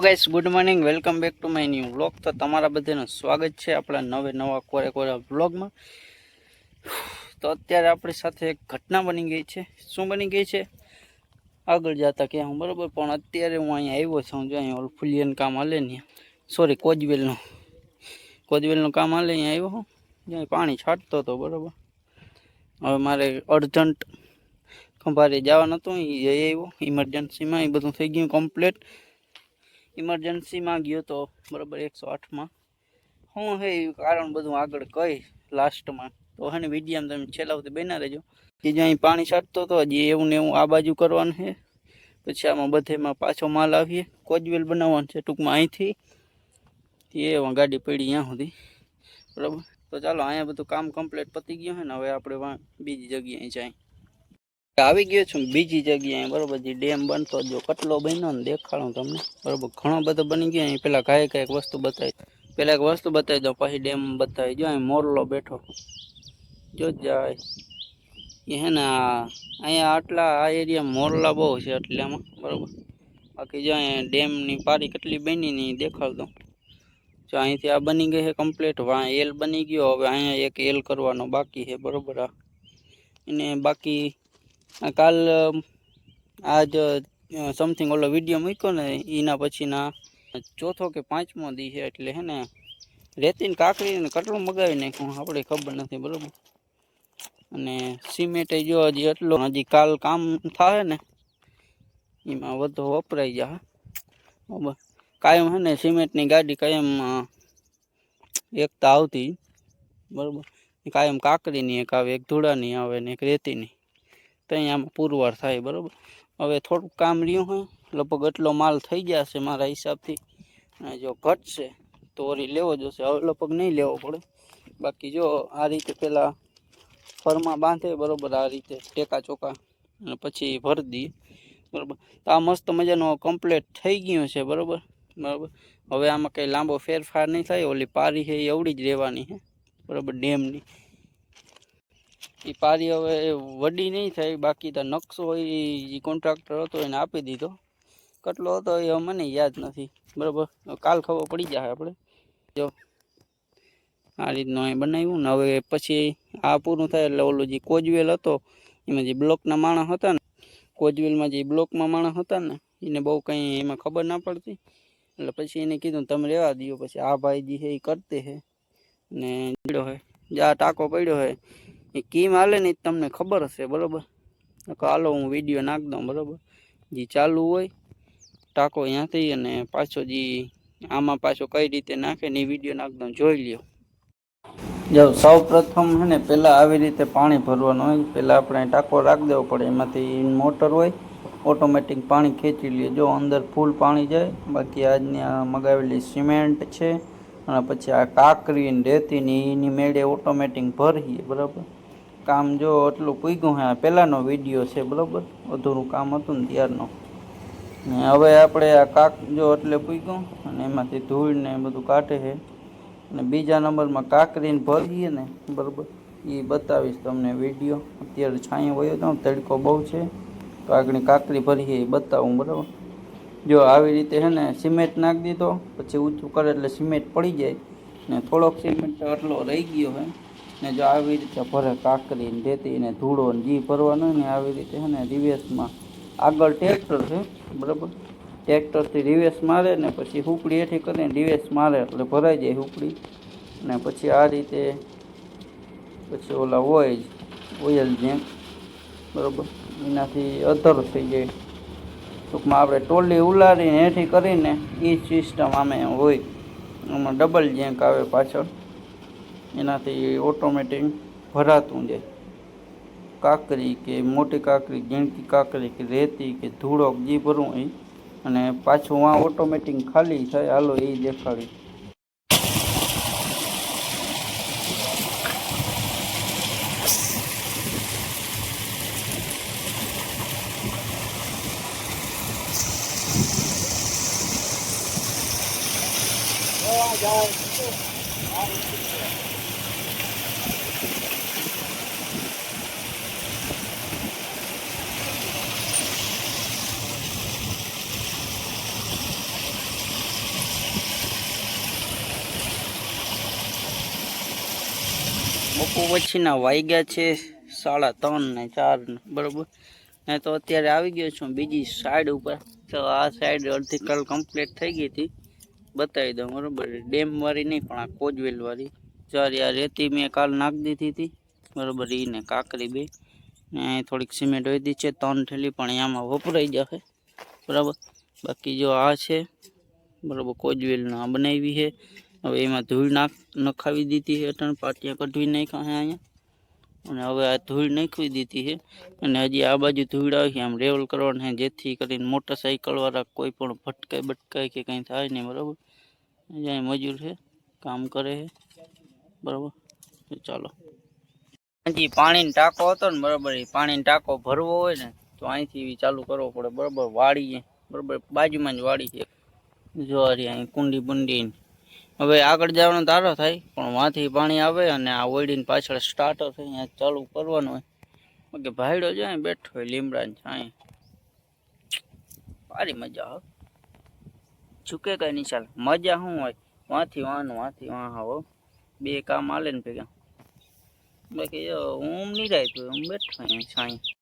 Guys good morning welcome back to my new vlog તો તમારા બધાનું સ્વાગત છે આપણા નવે નવા કોરે કોરા વ્લોગમાં તો અત્યારે આપણી સાથે એક ઘટના બની ગઈ છે. શું બની ગઈ છે? આગળ જતા કે હું બરાબર, પણ અત્યારે હું અહીંયા આવ્યો છું, જો અહીંયા ફુલિયન કામ હાલે ને સોરી કોજવેલનું. કોજવેલનું કામ હાલે, અહીંયા આવ્યો હું. જ્યાં પાણી છાંટતો હતો, બરાબર. હવે મારે અર્જન્ટ ખંભારે જવાનું હતું એ આવ્યો ઇમરજન્સીમાં એ બધું થઈ ગયું કમ્પ્લીટ ઇમરજન્સીમાં ગયો તો બરાબર એકસો આઠમાં હું હે કારણ બધું આગળ કહી લાસ્ટમાં તો હે ને વિડીયામાં તમે છેલ્લા સુધી બેના રહેજો. કે જ્યાં પાણી છાંટતો હતો, હજી એવું ને એવું આ બાજુ કરવાનું છે. પછી આમાં બધેમાં પાછો માલ આવીએ. કોજવેલ બનાવવાનું છે ટૂંકમાં અહીંથી. એમાં ગાડી પડી ત્યાં સુધી. બરાબર? તો ચાલો, અહીંયા બધું કામ કમ્પ્લીટ પતી ગયું છે ને, હવે આપણે બીજી જગ્યાએ જાય આવી ગયો છું બીજી જગ્યાએ બરોબર, જે ડેમ બનતો જો કટલો બન્યો ને દેખાડું તમને. બરોબર, ઘણો બધો બની ગયો, અહીં પેલા કાંઈ કાંઈક વસ્તુ બતાવી. પેલા એક વસ્તુ બતાવી દો પછી ડેમ બતાવી. જો અહીં મોરલો બેઠો. જો જાય. એ હે ને અહીંયા આટલા આ એરિયા મોરલા બહુ છે એટલે આમાં બરોબર. બાકી જો અહીંયા ડેમની પારી કેટલી બની ને દેખાડ દઉં. જો અહીંથી આ બની ગઈ છે કમ્પ્લીટ એલ બની ગયો, હવે અહીંયા એક એલ કરવાનો બાકી છે, બરોબર આ. એને બાકી કાલ આજ સમથિંગ ઓલો વીડિયો મૂક્યો ને એના પછીના, ચોથો કે પાંચમો દી છે એટલે હે ને, રેતીને કાકડી ને કટલું મગાવી નાખ્યું. આપણે ખબર નથી, બરાબર? અને સિમેન્ટ જો હજી એટલો, હજી કાલ કામ થાય ને, એમાં વધુ વપરાઈ જાય બરાબર? કાયમ હે ને, સિમેન્ટની ગાડી કાયમ એક તો આવતી. બરાબર? કાયમ કાકડીની એક આવે, એક ધૂળાની આવે ને એક રેતીની. તો આમાં પુરવાર થાય, બરાબર? હવે થોડુંક કામ રહ્યું હોય, લગભગ એટલો માલ થઈ ગયા છે મારા હિસાબથી. અને જો ઘટશે તો વળી લેવો જોશે. હવે લગભગ નહીં લેવો પડે. બાકી જો આ રીતે પેલા ફરમાં બાંધે, બરોબર, આ રીતે ટેકા ચોકા અને પછી ભરી દઈએ, બરોબર? તો આ મસ્ત મજાનો કમ્પ્લીટ થઈ ગયું છે, બરોબર? બરાબર? હવે આમાં કંઈ લાંબો ફેરફાર નહીં થાય, ઓલી પારી છે એ એવડી જ રહેવાની છે, બરાબર? ડેમની. એ પારી હવે વડી નહીં થાય, બાકી તો નકશો હોય એ કોન્ટ્રાક્ટર હતો, એને આપી દીધો. કેટલો હતો એ મને યાદ નથી. બરાબર? કાલ ખબર પડી જાય આપણે. જો, આ રીતનું અહીં બનાવ્યું ને હવે પછી આ પૂરું થાય એટલે ઓલું જે કોજવેલ હતો, એમાં જે બ્લોકના માણસ હતા ને, કોજવેલમાં જે બ્લોકમાં માણસ હતા ને, એને બહુ કંઈ એમાં ખબર ના પડતી. એટલે પછી એને કીધું તમે રહેવા દો પછી આ ભાઈ જે છે એ કરતે છે. ને હોય જ્યાં ટાંકો પડ્યો હોય એ કેમ હાલે ને તમને ખબર હશે, બરાબર? હાલો હું વીડિયો નાખ દઉં, બરાબર? જે ચાલુ હોય, ટાંકો અહીંયાથી અને પાછો જે આમાં પાછો કઈ રીતે નાખે ને એ વીડિયો નાખ દઉં, જોઈ લ્યો. જો સૌ પ્રથમ છે ને, પહેલાં આવી રીતે પાણી ભરવાનું હોય, પહેલાં આપણે ટાંકો રાખી દેવો પડે, એમાંથી મોટર હોય, ઓટોમેટિક પાણી ખેંચી લે જો અંદર ફૂલ પાણી જાય, બાકી આજની આ મગાવેલી સિમેન્ટ છે, અને પછી આ કાંકરી ને રેતીની એની મેળે ઓટોમેટિક ભરીએ, બરાબર? કામ જો એટલું પૂગ્યું હે પહેલાંનો વીડિયો છે, બરાબર? અધૂરું કામ હતું ને ત્યારનો. ને હવે આપણે આ કાક જો એટલે પૂગ્યું, અને એમાંથી ધૂળ ને બધું કાઢે છે અને બીજા નંબરમાં કાકરીને ભરીએ ને, બરાબર? એ બતાવીશ તમને વીડિયો. અત્યારે છાંયો વયો તો તડકો બહુ છે, તો આગળ કાકરી ભરીએ એ બતાવું, બરાબર? જો આવી રીતે છે ને, સિમેન્ટ નાખી દીધો, પછી ઊંચું કરે એટલે સિમેન્ટ પડી જાય. ને થોડોક સિમેન્ટ એટલો રહી ગયો હોય ને જો આવી રીતે ભરે કાકરી ને રેતી ને ધૂળો ને જી ભરવાનો ને આવી રીતે છે ને રિવેસમાં આગળ ટ્રેક્ટર છે, બરાબર? ટ્રેક્ટરથી રિવેસ મારે ને પછી હુકડી હેઠી કરીને રિવેસ મારે, એટલે ભરાઈ જાય હુકડી. ને પછી આ રીતે, પછી ઓલા હોય જ ઓઇલ જેમ, બરાબર? એનાથી અધર થઈ જાય. ટૂંકમાં આપણે ટોલી ઉલારીને હેઠી કરીને એ સિસ્ટમ આમે હોય. આમાં ડબલ જેંક આવે પાછળ. એનાથી ઓટોમેટિક ભરાતું જાય કાકરી કે મોટી કાકરી, ગીણકી કાકરી કે રેતી કે ધૂળો જે ભરવું એ અને પાછું આ ઓટોમેટિક ખાલી થાય, હાલો એ દેખાડી Thank. બપોર પછીના વાગ્યા છે સાડા ત્રણ ને ચાર બરોબર? ને તો અત્યારે આવી ગયો છું બીજી સાઈડ ઉપર. તો આ સાઈડ અડધી કલ કમ્પ્લીટ થઈ ગઈ હતી. બતાવી દઉં, બરાબર? ડેમ વાળી નહીં, પણ આ કોજવેલ વાળી. જ્યારે આ રેતી મેં કાલ નાખી દીધી હતી. બરાબર? એ ને કાકરી બે. ને થોડીક સિમેન્ટ વધી છે, ત્રણ થેલી પણ આમાં વપરાઈ જશે. બરાબર? બાકી જો આ છે, બરાબર, કોજવેલના બનાવી છે. હવે એમાં ધૂળ નાખ, નખાવી દીધી છે ત્રણ પાટિયા કઢવી નાખ્યા છે અહીંયા. અને હવે આ ધૂળ નાખવી દીધી છે. અને હજી આ બાજુ ધૂળ આવી છે, આમ રેવલ કરવાનું છે, જેથી કરીને મોટરસાઇકલ વાળા કોઈ પણ ભટકાય, બટકાય કે કંઈ થાય નહીં, બરાબર? અહીંયા મજૂર છે, કામ કરે છે, બરાબર? તો ચાલો. હજી પાણીનો ટાંકો હતો ને, બરાબર, એ પાણીનો ટાંકો ભરવો હોય ને, તો અહીંથી ચાલુ કરવો પડે, બરાબર? વાડીએ, બરાબર? બાજુમાં જ વાડી છે. જો આ રહી અહીં કુંડી બુંડી ને. હવે આગળ જવાનો તારો થાય, પણ વાંથી પાણી આવે અને આ ઓઈડીને પાછળ સ્ટાર્ટર થાય અહીંયા ચાલુ કરવાનું હોય. બાકી ભાઈડો જાય બેઠો હોય લીમડાને છાંય. સારી મજા આવે ઝૂકે કઈ નહીં ચાલે. મજા શું હોય? વાંથી વાનું વાંથી વાં હો. બે કામ આલે ને ભેગા. બાકી હું નહીં તું હું બેઠો અહીંયા છાંય.